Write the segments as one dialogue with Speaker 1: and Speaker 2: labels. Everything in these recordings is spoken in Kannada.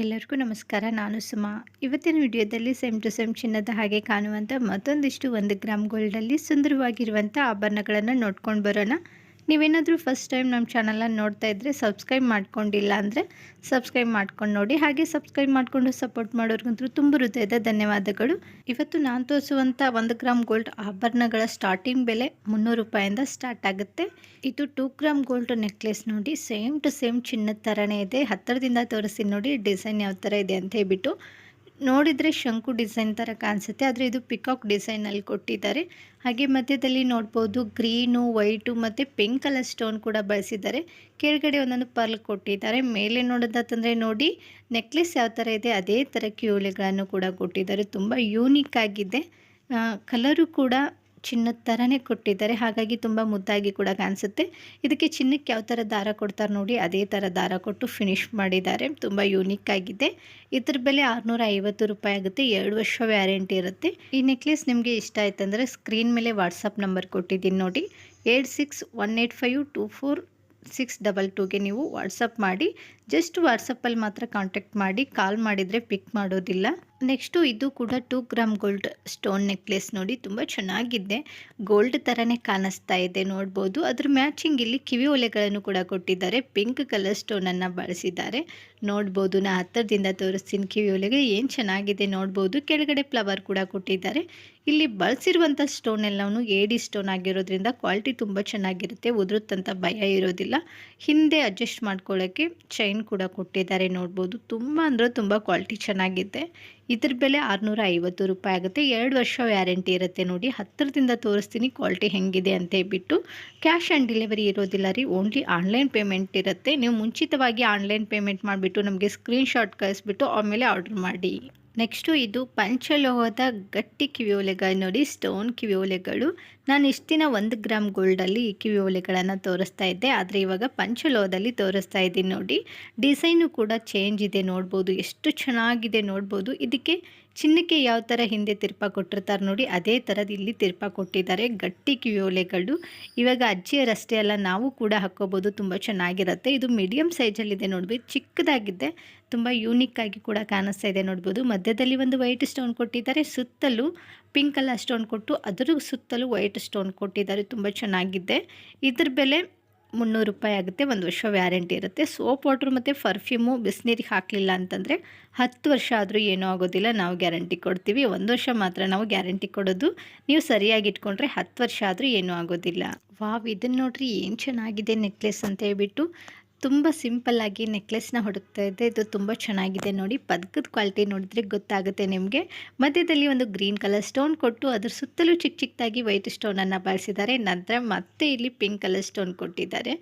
Speaker 1: ಎಲ್ಲರಿಗೂ ನಮಸ್ಕಾರ, ನಾನು ಸುಮಾ. ಇವತ್ತಿನ ವಿಡಿಯೋದಲ್ಲಿ ಸೇಮ್ ಟು ಸೇಮ್ ಚಿನ್ನದ ಹಾಗೆ ಕಾಣುವಂಥ ಮತ್ತೊಂದಿಷ್ಟು ಒಂದು ಗ್ರಾಮ್ ಗೋಲ್ಡಲ್ಲಿ ಸುಂದರವಾಗಿರುವಂಥ ಆಭರಣಗಳನ್ನು ನೋಡ್ಕೊಂಡು ಬರೋಣ. ನೀವೇನಾದರೂ ಫಸ್ಟ್ ಟೈಮ್ ನಮ್ಮ ಚಾನಲನ್ನು ನೋಡ್ತಾ ಇದ್ದರೆ ಸಬ್ಸ್ಕ್ರೈಬ್ ಮಾಡ್ಕೊಂಡಿಲ್ಲ ಅಂದರೆ ಸಬ್ಸ್ಕ್ರೈಬ್ ಮಾಡ್ಕೊಂಡು ನೋಡಿ. ಹಾಗೆ ಸಬ್ಸ್ಕ್ರೈಬ್ ಮಾಡಿಕೊಂಡು ಸಪೋರ್ಟ್ ಮಾಡೋರ್ಗಂತೂ ತುಂಬ ಹೃದಯದ ಧನ್ಯವಾದಗಳು. ಇವತ್ತು ನಾನು ತೋರಿಸುವಂಥ ಒಂದು ಗ್ರಾಮ್ ಗೋಲ್ಡ್ ಆಭರಣಗಳ ಸ್ಟಾರ್ಟಿಂಗ್ ಬೆಲೆ ಮುನ್ನೂರು ರೂಪಾಯಿಂದ ಸ್ಟಾರ್ಟ್ ಆಗುತ್ತೆ. ಇದು ಟೂ ಗ್ರಾಮ್ ಗೋಲ್ಡ್ ನೆಕ್ಲೆಸ್ ನೋಡಿ ಸೇಮ್ ಟು ಸೇಮ್ ಚಿನ್ನದ ಥರನೇ ಇದೆ. ಹತ್ತಿರದಿಂದ ತೋರಿಸಿ ನೋಡಿ ಡಿಸೈನ್ ಯಾವ ಥರ ಇದೆ ಅಂತ ಹೇಳ್ಬಿಟ್ಟು. ನೋಡಿದರೆ ಶಂಕು ಡಿಸೈನ್ ಥರ ಕಾಣಿಸುತ್ತೆ, ಆದರೆ ಇದು ಪಿಕಾಕ್ ಡಿಸೈನಲ್ಲಿ ಕೊಟ್ಟಿದ್ದಾರೆ. ಹಾಗೆ ಮಧ್ಯದಲ್ಲಿ ನೋಡ್ಬೋದು ಗ್ರೀನು, ವೈಟು ಮತ್ತು ಪಿಂಕ್ ಕಲರ್ ಸ್ಟೋನ್ ಕೂಡ ಬಳಸಿದ್ದಾರೆ. ಕೆಳಗಡೆ ಒಂದೊಂದು ಪರ್ಲ್ ಕೊಟ್ಟಿದ್ದಾರೆ. ಮೇಲೆ ನೋಡೋದಂತಂದರೆ ನೋಡಿ, ನೆಕ್ಲೆಸ್ ಯಾವ ಥರ ಇದೆ, ಅದೇ ಥರ ಕ್ಯೂಲೆಗಳನ್ನು ಕೂಡ ಕೊಟ್ಟಿದ್ದಾರೆ. ತುಂಬ ಯೂನಿಕ್ ಆಗಿದೆ. ಕಲರು ಕೂಡ ಚಿನ್ನದ ಥರನೇ ಕೊಟ್ಟಿದ್ದಾರೆ. ಹಾಗಾಗಿ ತುಂಬ ಮುದ್ದಾಗಿ ಕೂಡ ಕಾಣಿಸುತ್ತೆ. ಇದಕ್ಕೆ ಚಿನ್ನಕ್ಕೆ ಯಾವ ಥರ ದಾರ ಕೊಡ್ತಾರೆ ನೋಡಿ, ಅದೇ ಥರ ದಾರ ಕೊಟ್ಟು ಫಿನಿಶ್ ಮಾಡಿದ್ದಾರೆ. ತುಂಬ ಯೂನಿಕ್ ಆಗಿದೆ. ಇದ್ರ ಬೆಲೆ ಆರುನೂರ ಐವತ್ತು ರೂಪಾಯಿ ಆಗುತ್ತೆ. ಎರಡು ವರ್ಷ ವ್ಯಾರಂಟಿ ಇರುತ್ತೆ. ಈ ನೆಕ್ಲೆಸ್ ನಿಮಗೆ ಇಷ್ಟ ಆಯ್ತಂದರೆ ಸ್ಕ್ರೀನ್ ಮೇಲೆ ವಾಟ್ಸಪ್ ನಂಬರ್ ಕೊಟ್ಟಿದ್ದೀನಿ ನೋಡಿ. Eight six one eight five two four six double ಟೂಗೆ ನೀವು ವಾಟ್ಸಪ್ ಮಾಡಿ. ಜಸ್ಟ್ ವಾಟ್ಸಪ್ಪಲ್ಲಿ ಮಾತ್ರ ಕಾಂಟ್ಯಾಕ್ಟ್ ಮಾಡಿ. ಕಾಲ್ ಮಾಡಿದರೆ ಪಿಕ್ ಮಾಡೋದಿಲ್ಲ. ನೆಕ್ಸ್ಟು ಇದು ಕೂಡ two gram gold stone necklace ನೋಡಿ, ತುಂಬ ಚೆನ್ನಾಗಿದೆ. ಗೋಲ್ಡ್ ಥರನೇ ಕಾಣಿಸ್ತಾ ಇದೆ, ನೋಡ್ಬೋದು. ಅದ್ರ ಮ್ಯಾಚಿಂಗ್ ಇಲ್ಲಿ ಕಿವಿ ಒಲೆಗಳನ್ನು ಕೂಡ ಕೊಟ್ಟಿದ್ದಾರೆ. ಪಿಂಕ್ ಕಲರ್ ಸ್ಟೋನನ್ನು ಬಳಸಿದ್ದಾರೆ. ನೋಡ್ಬೋದು, ನಾ ಹತ್ತಿರದಿಂದ ತೋರಿಸ್ತೀನಿ ಕಿವಿ ಒಲೆಗೆ. ಏನು ಚೆನ್ನಾಗಿದೆ ನೋಡ್ಬೋದು. ಕೆಳಗಡೆ ಫ್ಲವರ್ ಕೂಡ ಕೊಟ್ಟಿದ್ದಾರೆ. ಇಲ್ಲಿ ಬಳಸಿರುವಂಥ ಸ್ಟೋನ್ ಎಲ್ಲವೂ ಏಡಿ ಸ್ಟೋನ್ ಆಗಿರೋದ್ರಿಂದ ಕ್ವಾಲಿಟಿ ತುಂಬ ಚೆನ್ನಾಗಿರುತ್ತೆ. ಉದುರುತ್ತಂಥ ಭಯ ಇರೋದಿಲ್ಲ. ಹಿಂದೆ ಅಡ್ಜಸ್ಟ್ ಮಾಡ್ಕೊಳ್ಳೋಕ್ಕೆ ಚೈನ್ ಕೂಡ ಕೊಟ್ಟಿದ್ದಾರೆ ನೋಡ್ಬೋದು. ತುಂಬ ಅಂದರೆ ತುಂಬ ಕ್ವಾಲಿಟಿ ಚೆನ್ನಾಗಿದೆ. ಇದ್ರ ಬೆಲೆ ಆರುನೂರ ಐವತ್ತು ರೂಪಾಯಿ ಆಗುತ್ತೆ. ಎರಡು ವರ್ಷ ವ್ಯಾರಂಟಿ ಇರುತ್ತೆ ನೋಡಿ. ಹತ್ತಿರದಿಂದ ತೋರಿಸ್ತೀನಿ. ಕ್ವಾಲಿಟಿ ಹೆಂಗಿದೆ ಅಂತ ಹೇಳ್ಬಿಟ್ಟು. ಕ್ಯಾಶ್ ಆ್ಯಂಡ್ ಡೆಲಿವರಿ ಇರೋದಿಲ್ಲ ರೀ. ಓನ್ಲಿ ಆನ್ಲೈನ್ ಪೇಮೆಂಟ್ ಇರುತ್ತೆ. ನೀವು ಮುಂಚಿತವಾಗಿ ಆನ್ಲೈನ್ ಪೇಮೆಂಟ್ ಮಾಡಿಬಿಟ್ಟು ನಮಗೆ ಸ್ಕ್ರೀನ್ಶಾಟ್ ಕಳಿಸ್ಬಿಟ್ಟು ಆಮೇಲೆ ಆರ್ಡ್ರ್ ಮಾಡಿ. ನೆಕ್ಸ್ಟು ಇದು ಪಂಚಲೋಹದ ಗಟ್ಟಿ ಕಿವಿಯೋಲೆಗಳು ನೋಡಿ, ಸ್ಟೋನ್ ಕಿವಿಯೋಲೆಗಳು. ನಾನು ಇಷ್ಟು ದಿನ ಒಂದು ಗ್ರಾಮ್ ಗೋಲ್ಡಲ್ಲಿ ಈ ಕಿವಿಯೋಲೆಗಳನ್ನು ತೋರಿಸ್ತಾ ಇದ್ದೆ. ಆದರೆ ಇವಾಗ ಪಂಚಲೋಹದಲ್ಲಿ ತೋರಿಸ್ತಾ ಇದ್ದೀನಿ ನೋಡಿ. ಡಿಸೈನು ಕೂಡ ಚೇಂಜ್ ಇದೆ ನೋಡ್ಬೋದು. ಎಷ್ಟು ಚೆನ್ನಾಗಿದೆ ನೋಡ್ಬೋದು. ಇದಕ್ಕೆ ಚಿನ್ನಕ್ಕೆ ಯಾವ ಥರ ಹಿಂದೆ ತಿರ್ಪ ಕೊಟ್ಟಿರ್ತಾರೆ ನೋಡಿ, ಅದೇ ಥರದ ಇಲ್ಲಿ ತಿರ್ಪ ಕೊಟ್ಟಿದ್ದಾರೆ ಗಟ್ಟಿ ಕಿವಿಯೋಲೆಗಳು. ಇವಾಗ ಅಜ್ಜಿಯರಷ್ಟೇ ಅಲ್ಲ, ನಾವು ಕೂಡ ಹಾಕ್ಕೋಬೋದು. ತುಂಬ ಚೆನ್ನಾಗಿರುತ್ತೆ. ಇದು ಮೀಡಿಯಮ್ ಸೈಜಲ್ಲಿದೆ ನೋಡಿ ಚಿಕ್ಕದಾಗಿದೆ. ತುಂಬ ಯೂನಿಕ್ ಆಗಿ ಕೂಡ ಕಾಣಿಸ್ತಾ ಇದೆ ನೋಡ್ಬೋದು. ಮಧ್ಯದಲ್ಲಿ ಒಂದು ವೈಟ್ ಸ್ಟೋನ್ ಕೊಟ್ಟಿದ್ದಾರೆ, ಸುತ್ತಲೂ ಪಿಂಕ್ ಕಲರ್ ಸ್ಟೋನ್ ಕೊಟ್ಟು ಅದರ ಸುತ್ತಲೂ ವೈಟ್ ಸ್ಟೋನ್ ಕೊಟ್ಟಿದ್ದಾರೆ, ತುಂಬ ಚೆನ್ನಾಗಿದೆ. ಇದ್ರ ಬೆಲೆ ಮುನ್ನೂರು ರೂಪಾಯಿ ಆಗುತ್ತೆ, ಒಂದು ವರ್ಷ ವ್ಯಾರಂಟಿ ಇರುತ್ತೆ. ಸೋಪ್ ವಾಟ್ರ್ ಮತ್ತು ಪರ್ಫ್ಯೂಮು ಬಿಸಿನೀರಿಗೆ ಹಾಕಲಿಲ್ಲ ಅಂತಂದರೆ ಹತ್ತು ವರ್ಷ ಆದರೂ ಏನೂ ಆಗೋದಿಲ್ಲ, ನಾವು ಗ್ಯಾರಂಟಿ ಕೊಡ್ತೀವಿ. ಒಂದು ವರ್ಷ ಮಾತ್ರ ನಾವು ಗ್ಯಾರಂಟಿ ಕೊಡೋದು. ನೀವು ಸರಿಯಾಗಿ ಇಟ್ಕೊಂಡ್ರೆ ಹತ್ತು ವರ್ಷ ಆದರೂ ಏನೂ ಆಗೋದಿಲ್ಲ. ವಾವ್ ಇದನ್ನು ನೋಡ್ರಿ ಏನು ಚೆನ್ನಾಗಿದೆ ನೆಕ್ಲೆಸ್ ಅಂತ ಹೇಳ್ಬಿಟ್ಟು. ತುಂಬ ಸಿಂಪಲ್ಲಾಗಿ ನೆಕ್ಲೆಸ್ನ ಹುಡುಕ್ತಾ ಇದ್ದೆ. ಇದು ತುಂಬ ಚೆನ್ನಾಗಿದೆ ನೋಡಿ. ಪದಕದ ಕ್ವಾಲಿಟಿ ನೋಡಿದ್ರೆ ಗೊತ್ತಾಗುತ್ತೆ ನಿಮಗೆ. ಮಧ್ಯದಲ್ಲಿ ಒಂದು ಗ್ರೀನ್ ಕಲರ್ ಸ್ಟೋನ್ ಕೊಟ್ಟು ಅದ್ರ ಸುತ್ತಲೂ ಚಿಕ್ಕ ಚಿಕ್ಕದಾಗಿ ವೈಟ್ ಸ್ಟೋನನ್ನು ಬಳಸಿದ್ದಾರೆ. ನಂತರ ಮತ್ತೆ ಇಲ್ಲಿ ಪಿಂಕ್ ಕಲರ್ ಸ್ಟೋನ್ ಕೊಟ್ಟಿದ್ದಾರೆ.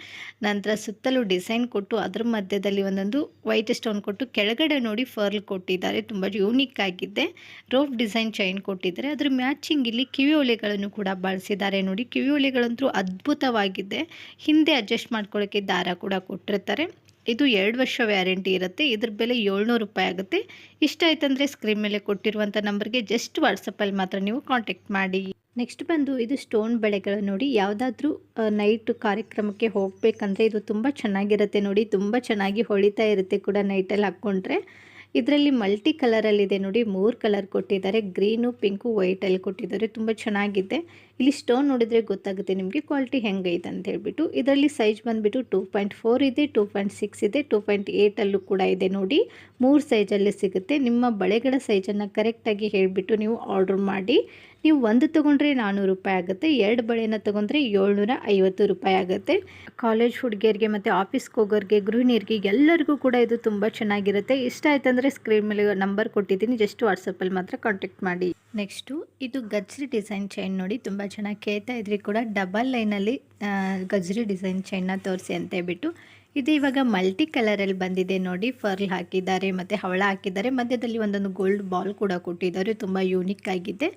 Speaker 1: ನಂತರ ಸುತ್ತಲೂ ಡಿಸೈನ್ ಕೊಟ್ಟು ಅದ್ರ ಮಧ್ಯದಲ್ಲಿ ಒಂದೊಂದು ವೈಟ್ ಸ್ಟೋನ್ ಕೊಟ್ಟು ಕೆಳಗಡೆ ನೋಡಿ ಫರ್ಲ್ ಕೊಟ್ಟಿದ್ದಾರೆ. ತುಂಬ ಯೂನಿಕ್ ಆಗಿದೆ. ರೋಫ್ ಡಿಸೈನ್ ಚೈನ್ ಕೊಟ್ಟಿದ್ದಾರೆ. ಅದ್ರ ಮ್ಯಾಚಿಂಗ್ ಇಲ್ಲಿ ಕಿವಿ ಒಲೆಗಳನ್ನು ಕೂಡ ಬಳಸಿದ್ದಾರೆ ನೋಡಿ. ಕಿವಿ ಒಲೆಗಳಂತೂ ಅದ್ಭುತವಾಗಿದೆ. ಹಿಂದೆ ಅಡ್ಜಸ್ಟ್ ಮಾಡ್ಕೊಳ್ಳೋಕ್ಕೆ ದಾರ ಕೂಡ ಕೊಟ್ಟಿರ್ತಾರೆ. ಇದು ಎರಡು ವರ್ಷ ವ್ಯಾರಂಟಿ ಇರುತ್ತೆ. ಇದ್ರ ಬೆಲೆ ಏಳ್ನೂರು ರೂಪಾಯಿ ಆಗುತ್ತೆ. ಇಷ್ಟ ಆಯ್ತಂದರೆ ಸ್ಕ್ರೀನ್ ಮೇಲೆ ಕೊಟ್ಟಿರುವಂಥ ನಂಬರ್ಗೆ ಜಸ್ಟ್ ವಾಟ್ಸಪ್ಪಲ್ಲಿ ಮಾತ್ರ ನೀವು ಕಾಂಟ್ಯಾಕ್ಟ್ ಮಾಡಿ. ನೆಕ್ಸ್ಟ್ ಬಂದು ಇದು ಸ್ಟೋನ್ ಬೆಳೆಗಳು ನೋಡಿ. ಯಾವುದಾದ್ರೂ ನೈಟ್ ಕಾರ್ಯಕ್ರಮಕ್ಕೆ ಹೋಗಬೇಕಂದ್ರೆ ಇದು ತುಂಬ ಚೆನ್ನಾಗಿರುತ್ತೆ ನೋಡಿ. ತುಂಬ ಚೆನ್ನಾಗಿ ಹೊಳಿತಾ ಇರುತ್ತೆ ಕೂಡ ನೈಟಲ್ಲಿ ಹಾಕ್ಕೊಂಡ್ರೆ ಇದರಲ್ಲಿ ಮಲ್ಟಿ ಕಲರಲ್ಲಿದೆ ನೋಡಿ. ಮೂರು ಕಲರ್ ಕೊಟ್ಟಿದ್ದಾರೆ. ಗ್ರೀನು ಪಿಂಕು ವೈಟಲ್ಲಿ ಕೊಟ್ಟಿದ್ದಾರೆ. ತುಂಬ ಚೆನ್ನಾಗಿದೆ. ಇಲ್ಲಿ ಸ್ಟೋನ್ ನೋಡಿದರೆ ಗೊತ್ತಾಗುತ್ತೆ ನಿಮಗೆ ಕ್ವಾಲಿಟಿ ಹೆಂಗೈತೆ ಅಂತ ಹೇಳ್ಬಿಟ್ಟು. ಇದರಲ್ಲಿ ಸೈಜ್ ಬಂದುಬಿಟ್ಟು ಟೂ ಪಾಯಿಂಟ್ ಫೋರ್ ಇದೆ ಟೂ ಪಾಯಿಂಟ್ ಸಿಕ್ಸ್ ಇದೆ ಟೂ ಪಾಯಿಂಟ್ ಏಯ್ಟಲ್ಲೂ ಕೂಡ ಇದೆ ನೋಡಿ. ಮೂರು ಸೈಜಲ್ಲಿ ಸಿಗುತ್ತೆ. ನಿಮ್ಮ ಬಳೆಗಳ ಸೈಜನ್ನು ಕರೆಕ್ಟಾಗಿ ಹೇಳಿಬಿಟ್ಟು ನೀವು ಆರ್ಡ್ರ್ ಮಾಡಿ. ನೀವು ಒಂದು ತೊಗೊಂಡ್ರೆ ನಾನ್ನೂರು ರೂಪಾಯಿ ಆಗುತ್ತೆ. ಎರಡು ಬಳೆನ ತೊಗೊಂಡ್ರೆ ಏಳ್ನೂರ ಐವತ್ತು ರೂಪಾಯಿ ಆಗುತ್ತೆ. ಕಾಲೇಜ್ ಹುಡುಗಿಯರಿಗೆ ಮತ್ತು ಆಫೀಸ್ಗೆ ಹೋಗೋರಿಗೆ, ಗೃಹಿಣಿಯರಿಗೆ ಎಲ್ಲರಿಗೂ ಕೂಡ ಇದು ತುಂಬ ಚೆನ್ನಾಗಿರುತ್ತೆ. ಇಷ್ಟ ಆಯ್ತಂದರೆ ಸ್ಕ್ರೀನ್ ಮೇಲೆ ನಂಬರ್ ಕೊಟ್ಟಿದ್ದೀನಿ. ಜಸ್ಟ್ ವಾಟ್ಸಪ್ಪಲ್ಲಿ ಮಾತ್ರ ಕಾಂಟ್ಯಾಕ್ಟ್ ಮಾಡಿ. ನೆಕ್ಸ್ಟು ಇದು ಗಜ್ರಿ ಡಿಸೈನ್ ಚೈನ್ ನೋಡಿ, ತುಂಬ ಚೆನ್ನಾಗಿ ಕೇಳ್ತಾ ಇದ್ರಿ ಕೂಡ. ಡಬಲ್ ಲೈನಲ್ಲಿ ಗಜ್ರಿ ಡಿಸೈನ್ ಚೈನ್ನ ತೋರಿಸಿ ಅಂತ ಹೇಳ್ಬಿಟ್ಟು. ಇದು ಇವಾಗ ಮಲ್ಟಿ ಕಲರಲ್ಲಿ ಬಂದಿದೆ ನೋಡಿ, ಫರ್ಲ್ ಹಾಕಿದ್ದಾರೆ ಮತ್ತು ಹವಳ ಹಾಕಿದ್ದಾರೆ. ಮಧ್ಯದಲ್ಲಿ ಒಂದೊಂದು ಗೋಲ್ಡ್ ಬಾಲ್ ಕೂಡ ಕೊಟ್ಟಿದ್ದಾರೆ, ತುಂಬ ಯೂನಿಕ್ ಆಗಿದೆ.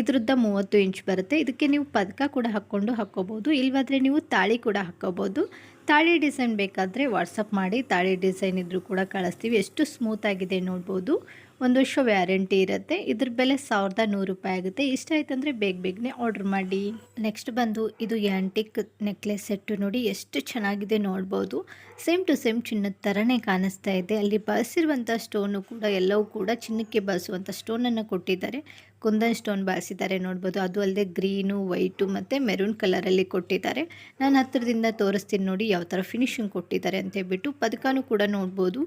Speaker 1: ಇದ್ರದ್ದ ಮೂವತ್ತು ಇಂಚ್ ಬರುತ್ತೆ. ಇದಕ್ಕೆ ನೀವು ಪದಕ ಕೂಡ ಹಾಕ್ಕೊಂಡು ಹಾಕ್ಕೋಬೋದು. ಇಲ್ವಾದರೆ ನೀವು ತಾಳಿ ಕೂಡ ಹಾಕ್ಕೋಬೋದು. ತಾಳಿ ಡಿಸೈನ್ ಬೇಕಾದರೆ ವಾಟ್ಸಪ್ ಮಾಡಿ, ತಾಳಿ ಡಿಸೈನ್ ಇದ್ರೂ ಕೂಡ ಕಳಿಸ್ತೀವಿ. ಎಷ್ಟು ಸ್ಮೂತ್ ಆಗಿದೆ ನೋಡ್ಬೋದು. ಒಂದು ವರ್ಷ ವ್ಯಾರಂಟಿ ಇರುತ್ತೆ. ಇದ್ರ ಬೆಲೆ ಸಾವಿರದ ನೂರು ರೂಪಾಯಿ ಆಗುತ್ತೆ. ಇಷ್ಟ ಅಂದ್ರೆ ಬೇಗ ಬೇಗನೆ ಆರ್ಡರ್ ಮಾಡಿ. ನೆಕ್ಸ್ಟ್ ಬಂದು ಇದು ಆಂಟಿಕ್ ನೆಕ್ಲೆಸ್ ಸೆಟ್ಟು ನೋಡಿ ಎಷ್ಟು ಚೆನ್ನಾಗಿದೆ ನೋಡ್ಬೋದು. ಸೇಮ್ ಟು ಸೇಮ್ ಚಿನ್ನದ ಥರನೇ ಕಾಣಿಸ್ತಾ ಇದೆ. ಅಲ್ಲಿ ಬಳಸಿರುವಂಥ ಸ್ಟೋನು ಕೂಡ ಎಲ್ಲವೂ ಕೂಡ ಚಿನ್ನಕ್ಕೆ ಬಳಸುವಂಥ ಸ್ಟೋನನ್ನು ಕೊಟ್ಟಿದ್ದಾರೆ. ಕುಂದನ್ ಸ್ಟೋನ್ ಬಳಸಿದ್ದಾರೆ ನೋಡ್ಬೋದು. ಅದು ಅಲ್ಲದೆ ಗ್ರೀನು, ವೈಟು ಮತ್ತು ಮೆರೂನ್ ಕಲರಲ್ಲಿ ಕೊಟ್ಟಿದ್ದಾರೆ. ನಾನು ಹತ್ತಿರದಿಂದ ತೋರಿಸ್ತೀನಿ ನೋಡಿ ಯಾವ ಥರ ಫಿನಿಶಿಂಗ್ ಕೊಟ್ಟಿದ್ದಾರೆ ಅಂತ ಹೇಳ್ಬಿಟ್ಟು ಪದಕನೂ ಕೂಡ ನೋಡ್ಬೋದು.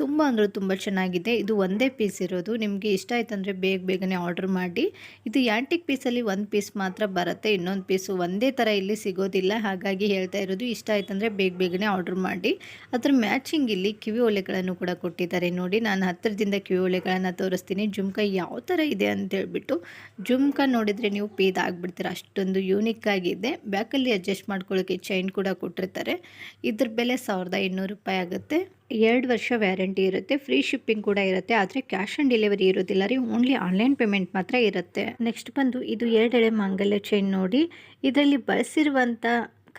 Speaker 1: ತುಂಬ ಅಂದರೆ ತುಂಬ ಚೆನ್ನಾಗಿದೆ. ಇದು ಒಂದೇ ಪೀಸ್ ಇರೋದು. ನಿಮಗೆ ಇಷ್ಟ ಆಯ್ತಂದರೆ ಬೇಗ ಬೇಗನೆ ಆರ್ಡ್ರ್ ಮಾಡಿ. ಇದು ಯಾಂಟಿಕ್ ಪೀಸಲ್ಲಿ ಒಂದು ಪೀಸ್ ಮಾತ್ರ ಬರುತ್ತೆ. ಇನ್ನೊಂದು ಪೀಸು ಒಂದೇ ಥರ ಇಲ್ಲಿ ಸಿಗೋದಿಲ್ಲ. ಹಾಗಾಗಿ ಹೇಳ್ತಾ ಇರೋದು ಇಷ್ಟ ಆಯ್ತಂದರೆ ಬೇಗ ಬೇಗನೆ ಆರ್ಡ್ರ್ ಮಾಡಿ. ಅದರ ಮ್ಯಾಚಿಂಗ್ ಇಲ್ಲಿ ಕಿವಿ ಒಲೆಗಳನ್ನು ಕೂಡ ಕೊಟ್ಟಿದ್ದಾರೆ ನೋಡಿ. ನಾನು ಹತ್ತಿರದಿಂದ ಕಿವಿ ಒಲೆಗಳನ್ನು ತೋರಿಸ್ತೀನಿ. ಜುಮ್ಕ ಯಾವ ಥರ ಇದೆ ಅಂತ ಹೇಳ್ಬಿಟ್ಟು, ಜುಮ್ಕ ನೋಡಿದರೆ ನೀವು ಪೇದ ಆಗಿಬಿಡ್ತೀರ. ಅಷ್ಟೊಂದು ಯೂನಿಕ್ ಆಗಿದೆ. ಬ್ಯಾಕಲ್ಲಿ ಅಡ್ಜಸ್ಟ್ ಮಾಡ್ಕೊಳ್ಳೋಕ್ಕೆ ಚೈನ್ ಕೂಡ ಕೊಟ್ಟಿರ್ತಾರೆ. ಇದ್ರ ಬೆಲೆ ಸಾವಿರದ ಇನ್ನೂರು ರೂಪಾಯಿ ಆಗುತ್ತೆ. ಎರಡು ವರ್ಷ ವ್ಯಾರಂಟಿ ಇರುತ್ತೆ. ಫ್ರೀ ಶಿಪ್ಪಿಂಗ್ ಕೂಡ ಇರುತ್ತೆ. ಆದರೆ ಕ್ಯಾಶ್ ಆನ್ ಡೆಲಿವರಿ ಇರೋದಿಲ್ಲ ರೀ. ಓನ್ಲಿ ಆನ್ಲೈನ್ ಪೇಮೆಂಟ್ ಮಾತ್ರ ಇರುತ್ತೆ. ನೆಕ್ಸ್ಟ್ ಬಂದು ಇದು ಎರಡೆಳೆ ಮಾಂಗಲ್ಯ ಚೈನ್ ನೋಡಿ. ಇದರಲ್ಲಿ ಬಳಸಿರುವಂಥ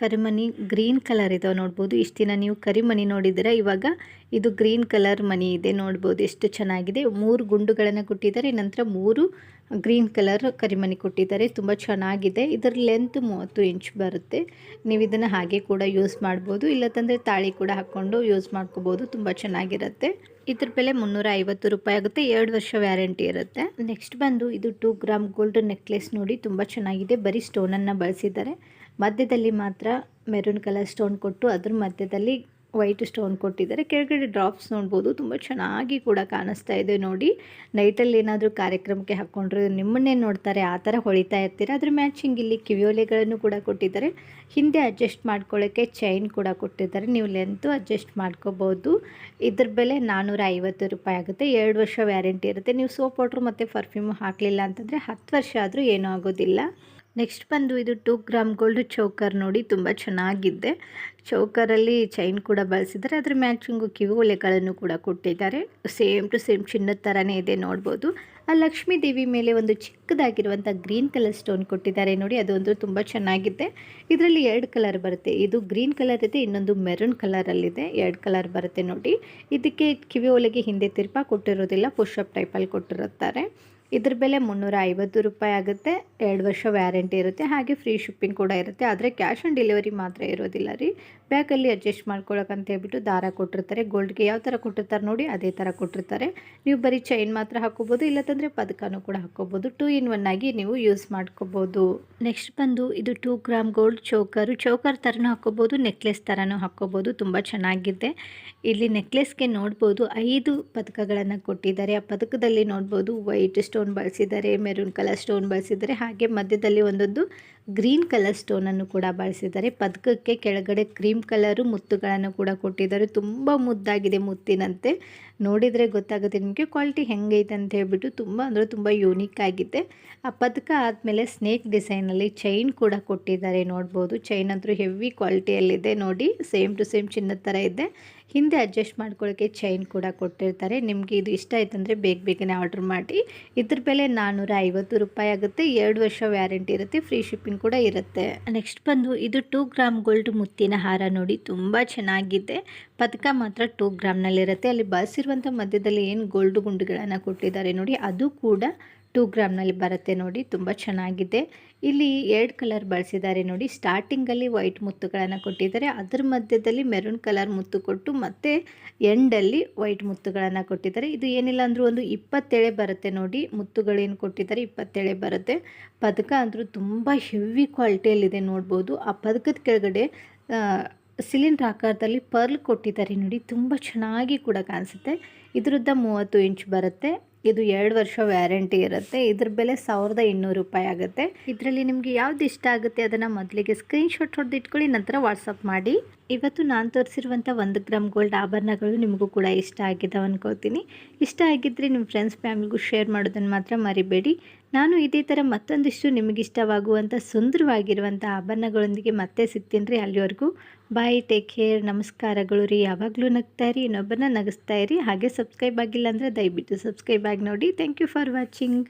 Speaker 1: ಕರಿಮನಿ ಗ್ರೀನ್ ಕಲರ್ ಇದಾವೆ ನೋಡ್ಬೋದು. ಇಷ್ಟು ದಿನ ನೀವು ಕರಿಮಣಿ ನೋಡಿದ್ದೀರಾ, ಇವಾಗ ಇದು ಗ್ರೀನ್ ಕಲರ್ ಮನಿ ಇದೆ ನೋಡ್ಬೋದು. ಎಷ್ಟು ಚೆನ್ನಾಗಿದೆ. ಮೂರು ಗುಂಡುಗಳನ್ನು ಕೊಟ್ಟಿದ್ದಾರೆ, ನಂತರ ಮೂರು ಗ್ರೀನ್ ಕಲರ್ ಕರಿಮಣಿ ಕೊಟ್ಟಿದ್ದಾರೆ. ತುಂಬ ಚೆನ್ನಾಗಿದೆ. ಇದರ ಲೆಂತ್ ಮೂವತ್ತು ಇಂಚ್ ಬರುತ್ತೆ. ನೀವು ಇದನ್ನು ಹಾಗೆ ಕೂಡ ಯೂಸ್ ಮಾಡ್ಬೋದು. ತಂದ್ರೆ ತಾಳಿ ಕೂಡ ಹಾಕ್ಕೊಂಡು ಯೂಸ್ ಮಾಡ್ಕೋಬೋದು. ತುಂಬ ಚೆನ್ನಾಗಿರುತ್ತೆ. ಇದ್ರ ಬೆಲೆ ಮುನ್ನೂರ ಐವತ್ತು ರೂಪಾಯಿ ಆಗುತ್ತೆ. ಎರಡು ವರ್ಷ ವ್ಯಾರಂಟಿ ಇರುತ್ತೆ. ನೆಕ್ಸ್ಟ್ ಬಂದು ಇದು ಟೂ ಗ್ರಾಮ್ ಗೋಲ್ಡ್ ನೆಕ್ಲೆಸ್ ನೋಡಿ ತುಂಬ ಚೆನ್ನಾಗಿದೆ. ಬರೀ ಸ್ಟೋನನ್ನು ಬಳಸಿದ್ದಾರೆ. ಮಧ್ಯದಲ್ಲಿ ಮಾತ್ರ ಮೆರೂನ್ ಕಲರ್ ಸ್ಟೋನ್ ಕೊಟ್ಟು ಅದ್ರ ಮಧ್ಯದಲ್ಲಿ ವೈಟ್ ಸ್ಟೋನ್ ಕೊಟ್ಟಿದ್ದಾರೆ. ಕೆಳಗಡೆ ಡ್ರಾಪ್ಸ್ ನೋಡ್ಬೋದು. ತುಂಬ ಚೆನ್ನಾಗಿ ಕೂಡ ಕಾಣಿಸ್ತಾ ಇದೆ ನೋಡಿ. ನೈಟಲ್ಲಿ ಏನಾದರೂ ಕಾರ್ಯಕ್ರಮಕ್ಕೆ ಹಾಕ್ಕೊಂಡ್ರೆ ನಿಮ್ಮನ್ನೇ ನೋಡ್ತಾರೆ. ಆ ಥರ ಹೊಳಿತಾ ಇರ್ತೀರ? ಅದ್ರ ಮ್ಯಾಚಿಂಗ್ ಇಲ್ಲಿ ಕಿವಿಯೋಲೆಗಳನ್ನು ಕೂಡ ಕೊಟ್ಟಿದ್ದಾರೆ. ಹಿಂದೆ ಅಡ್ಜಸ್ಟ್ ಮಾಡ್ಕೊಳ್ಳೋಕ್ಕೆ ಚೈನ್ ಕೂಡ ಕೊಟ್ಟಿದ್ದಾರೆ. ನೀವು ಲೆಂತು ಅಡ್ಜಸ್ಟ್ ಮಾಡ್ಕೋಬೋದು. ಇದ್ರ ಬೆಲೆ ನಾನ್ನೂರ ಐವತ್ತು ರೂಪಾಯಿ ಆಗುತ್ತೆ. ಎರಡು ವರ್ಷ ವ್ಯಾರಂಟಿ ಇರುತ್ತೆ. ನೀವು ಸೋಪ್ ವಾಟ್ರ್ ಮತ್ತು ಪರ್ಫ್ಯೂಮ್ ಹಾಕಲಿಲ್ಲ ಅಂತಂದರೆ ಹತ್ತು ವರ್ಷ ಆದರೂ ಏನೂ ಆಗೋದಿಲ್ಲ. ನೆಕ್ಸ್ಟ್ ಬಂದು ಇದು ಟೂ ಗ್ರಾಮ್ ಗೋಲ್ಡ್ ಚೌಕರ್ ನೋಡಿ ತುಂಬ ಚೆನ್ನಾಗಿದೆ. ಚೌಕರಲ್ಲಿ ಚೈನ್ ಕೂಡ ಬಳಸಿದ್ದಾರೆ. ಅದರ ಮ್ಯಾಚಿಂಗು ಕಿವಿ ಒಲೆಗಳನ್ನು ಕೂಡ ಕೊಟ್ಟಿದ್ದಾರೆ. ಸೇಮ್ ಟು ಸೇಮ್ ಚಿನ್ನದ ಥರನೇ ಇದೆ ನೋಡ್ಬೋದು. ಆ ಲಕ್ಷ್ಮೀ ದೇವಿ ಮೇಲೆ ಒಂದು ಚಿಕ್ಕದಾಗಿರುವಂಥ ಗ್ರೀನ್ ಕಲರ್ ಸ್ಟೋನ್ ಕೊಟ್ಟಿದ್ದಾರೆ ನೋಡಿ ಅದೊಂದು ತುಂಬ ಚೆನ್ನಾಗಿದೆ. ಇದರಲ್ಲಿ ಎರಡು ಕಲರ್ ಬರುತ್ತೆ. ಇದು ಗ್ರೀನ್ ಕಲರ್ ಇದೆ, ಇನ್ನೊಂದು ಮೆರೂನ್ ಕಲರಲ್ಲಿದೆ, ಎರಡು ಕಲರ್ ಬರುತ್ತೆ ನೋಡಿ. ಇದಕ್ಕೆ ಕಿವಿ ಒಲೆಗೆ ಹಿಂದೆ ತಿರ್ಪ ಕೊಟ್ಟಿರೋದಿಲ್ಲ ಪುಷಪ್ ಟೈಪಲ್ಲಿ ಕೊಟ್ಟಿರುತ್ತಾರೆ. ಇದ್ರ ಬೆಲೆ ಮುನ್ನೂರ ಐವತ್ತು ರೂಪಾಯಿ ಆಗುತ್ತೆ. ಎರಡು ವರ್ಷ ವ್ಯಾರಂಟಿ ಇರುತ್ತೆ. ಹಾಗೆ ಫ್ರೀ ಶಿಪ್ಪಿಂಗ್ ಕೂಡ ಇರುತ್ತೆ. ಆದರೆ ಕ್ಯಾಶ್ ಆನ್ ಡೆಲಿವರಿ ಮಾತ್ರ ಇರೋದಿಲ್ಲ ರೀ. ಬ್ಯಾಗಲ್ಲಿ ಅಡ್ಜಸ್ಟ್ ಅಂತ ಹೇಳ್ಬಿಟ್ಟು ದಾರ ಕೊಟ್ಟಿರ್ತಾರೆ. ಗೋಲ್ಡ್ಗೆ ಯಾವ ಥರ ಕೊಟ್ಟಿರ್ತಾರೆ ನೋಡಿ, ಅದೇ ಥರ ಕೊಟ್ಟಿರ್ತಾರೆ. ನೀವು ಬರೀ ಚೈನ್ ಮಾತ್ರ ಹಾಕೋಬೋದು ಇಲ್ಲತಂದರೆ ಪದಕನೂ ಕೂಡ ಹಾಕೋಬೋದು ಟೂ ಇನ್ ಒನ್ ಆಗಿ ನೀವು ಯೂಸ್ ಮಾಡ್ಕೋಬೋದು. ನೆಕ್ಸ್ಟ್ ಬಂದು ಇದು two gram gold choker choker ಥರನೂ ಹಾಕೋಬೋದು ನೆಕ್ಲೆಸ್ ಥರನೂ ಹಾಕೋಬೋದು ತುಂಬ ಚೆನ್ನಾಗಿದೆ. ಇಲ್ಲಿ ನೆಕ್ಲೆಸ್ಗೆ ನೋಡ್ಬೋದು, ಐದು ಪದಕಗಳನ್ನು ಕೊಟ್ಟಿದ್ದಾರೆ. ಆ ಪದಕದಲ್ಲಿ ನೋಡ್ಬೋದು ವೈಟ್ ಸ್ಟೋನ್ ಬಳಸಿದ್ದಾರೆ ಮೆರೂನ್ ಕಲರ್ ಸ್ಟೋನ್ ಬಳಸಿದ್ದಾರೆ. ಹಾಗೆ ಮಧ್ಯದಲ್ಲಿ ಒಂದೊಂದು ಗ್ರೀನ್ ಕಲರ್ ಸ್ಟೋನನ್ನು ಕೂಡ ಬಳಸಿದ್ದಾರೆ. ಪದಕಕ್ಕೆ ಕೆಳಗಡೆ ಕ್ರೀಮ್ ಕಲರು ಮುತ್ತುಗಳನ್ನು ಕೂಡ ಕೊಟ್ಟಿದ್ದಾರೆ. ತುಂಬ ಮುದ್ದಾಗಿದೆ ಮುತ್ತಿನಂತೆ. ನೋಡಿದರೆ ಗೊತ್ತಾಗುತ್ತೆ ನಿಮಗೆ ಕ್ವಾಲಿಟಿ ಹೆಂಗೈತೆ ಅಂತ ಹೇಳ್ಬಿಟ್ಟು ತುಂಬ ಅಂದರೆ ತುಂಬ ಯೂನಿಕ್ ಆಗಿದೆ. ಆ ಪದಕ ಆದಮೇಲೆ ಸ್ನೇಕ್ ಡಿಸೈನಲ್ಲಿ ಚೈನ್ ಕೂಡ ಕೊಟ್ಟಿದ್ದಾರೆ ನೋಡ್ಬೋದು. ಚೈನ್ ಅಂತೂ ಹೆವಿ ಕ್ವಾಲಿಟಿಯಲ್ಲಿದೆ ನೋಡಿ, ಸೇಮ್ ಟು ಸೇಮ್ ಚಿನ್ನದ ಥರ ಇದೆ. ಹಿಂದೆ ಅಡ್ಜಸ್ಟ್ ಮಾಡ್ಕೊಳ್ಳೋಕ್ಕೆ ಚೈನ್ ಕೂಡ ಕೊಟ್ಟಿರ್ತಾರೆ. ನಿಮಗೆ ಇದು ಇಷ್ಟ ಆಯ್ತಂದರೆ ಬೇಗ ಬೇಗನೆ ಆರ್ಡ್ರ್ ಮಾಡಿ. ಇದ್ರ ಬೆಲೆ ನಾನ್ನೂರ ಐವತ್ತು ರೂಪಾಯಿ ಆಗುತ್ತೆ. ಎರಡು ವರ್ಷ ವ್ಯಾರಂಟಿ ಇರುತ್ತೆ, ಫ್ರೀ ಶಿಪ್ಪಿಂಗ್ ಕೂಡ ಇರುತ್ತೆ. ನೆಕ್ಸ್ಟ್ ಬಂದು ಇದು ಟೂ ಗ್ರಾಮ್ ಗೋಲ್ಡ್ ಮುತ್ತಿನ ಹಾರ ನೋಡಿ, ತುಂಬ ಚೆನ್ನಾಗಿದೆ. ಪದಕ ಮಾತ್ರ ಟೂ ಗ್ರಾಮ್ನಲ್ಲಿರುತ್ತೆ. ಅಲ್ಲಿ ಬಳಸಿರುವಂಥ ಮಧ್ಯದಲ್ಲಿ ಏನು ಗೋಲ್ಡ್ ಗುಂಡುಗಳನ್ನು ಕೊಟ್ಟಿದ್ದಾರೆ ನೋಡಿ, ಅದು ಕೂಡ ಟೂ ಗ್ರಾಮ್ನಲ್ಲಿ ಬರುತ್ತೆ ನೋಡಿ, ತುಂಬ ಚೆನ್ನಾಗಿದೆ. ಇಲ್ಲಿ ಎರಡು ಕಲರ್ ಬಳಸಿದ್ದಾರೆ ನೋಡಿ ಸ್ಟಾರ್ಟಿಂಗಲ್ಲಿ ವೈಟ್ ಮುತ್ತುಗಳನ್ನು ಕೊಟ್ಟಿದ್ದಾರೆ, ಅದರ ಮಧ್ಯದಲ್ಲಿ ಮೆರೂನ್ ಕಲರ್ ಮುತ್ತು ಕೊಟ್ಟು ಮತ್ತು ಎಂಡಲ್ಲಿ ವೈಟ್ ಮುತ್ತುಗಳನ್ನು ಕೊಟ್ಟಿದ್ದಾರೆ. ಇದು ಏನಿಲ್ಲ ಅಂದರೂ ಒಂದು ಇಪ್ಪತ್ತೇಳೆ ಬರುತ್ತೆ ನೋಡಿ ಮುತ್ತುಗಳೇನು ಕೊಟ್ಟಿದ್ದಾರೆ, ಇಪ್ಪತ್ತೇಳೆ ಬರುತ್ತೆ. ಪದಕ ಅಂದರೂ ತುಂಬ ಹೆವಿ ಕ್ವಾಲಿಟಿಯಲ್ಲಿದೆ ನೋಡ್ಬೋದು. ಆ ಪದಕದ ಕೆಳಗಡೆ ಸಿಲಿಂಡ್ರ್ ಆಕಾರದಲ್ಲಿ ಪರ್ಲ್ ಕೊಟ್ಟಿದ್ದಾರೆ ನೋಡಿ, ತುಂಬ ಚೆನ್ನಾಗಿ ಕೂಡ ಕಾಣಿಸುತ್ತೆ. ಇದರದ್ದು ಮೂವತ್ತು ಇಂಚ್ ಬರುತ್ತೆ, ಇದು ಎರಡು ವರ್ಷ ವ್ಯಾರಂಟಿ ಇರುತ್ತೆ, ಇದ್ರ ಬೆಲೆ ಸಾವಿರದ ಇನ್ನೂರು ರೂಪಾಯಿ ಆಗುತ್ತೆ. ಇದರಲ್ಲಿ ನಿಮಗೆ ಯಾವ್ದು ಇಷ್ಟ ಆಗುತ್ತೆ ಅದನ್ನು ಮೊದಲಿಗೆ ಸ್ಕ್ರೀನ್ಶಾಟ್ ಹೊಡೆದು ಇಟ್ಕೊಳ್ಳಿ, ನಂತರ ವಾಟ್ಸಪ್ ಮಾಡಿ. ಇವತ್ತು ನಾನು ತೋರಿಸಿರುವಂಥ ಒಂದು ಗ್ರಾಮ್ ಗೋಲ್ಡ್ ಆಭರಣಗಳು ನಿಮಗೂ ಕೂಡ ಇಷ್ಟ ಆಗಿದ್ದಾವೆ ಅನ್ಕೋತೀನಿ. ಇಷ್ಟ ಆಗಿದ್ದರೆ ನಿಮ್ಮ ಫ್ರೆಂಡ್ಸ್ ಫ್ಯಾಮಿಲಿಗೂ ಶೇರ್ ಮಾಡೋದನ್ನು ಮಾತ್ರ ಮರಿಬೇಡಿ. ನಾನು ಇದೇ ಥರ ಮತ್ತೊಂದಿಷ್ಟು ನಿಮಗಿಷ್ಟವಾಗುವಂಥ ಸುಂದರವಾಗಿರುವಂಥ ಆಭರಣಗಳೊಂದಿಗೆ ಮತ್ತೆ ಸಿಗ್ತೀನಿ ರೀ ಅಲ್ಲಿವರೆಗೂ. ಬಾಯ್ ಟೇಕ್ ಕೇರ್ ನಮಸ್ಕಾರಗಳು ರೀ ಯಾವಾಗಲೂ ನಗ್ತಾ ಇರಿ, ಇನ್ನೊಬ್ಬರನ್ನ ನಗಿಸ್ತಾ ಇರಿ. ಹಾಗೆ ಸಬ್ಸ್ಕ್ರೈಬ್ ಆಗಿಲ್ಲ ಅಂದರೆ ದಯವಿಟ್ಟು ಸಬ್ಸ್ಕ್ರೈಬ್ ಆಗಿ ನೋಡಿ. Thank you for watching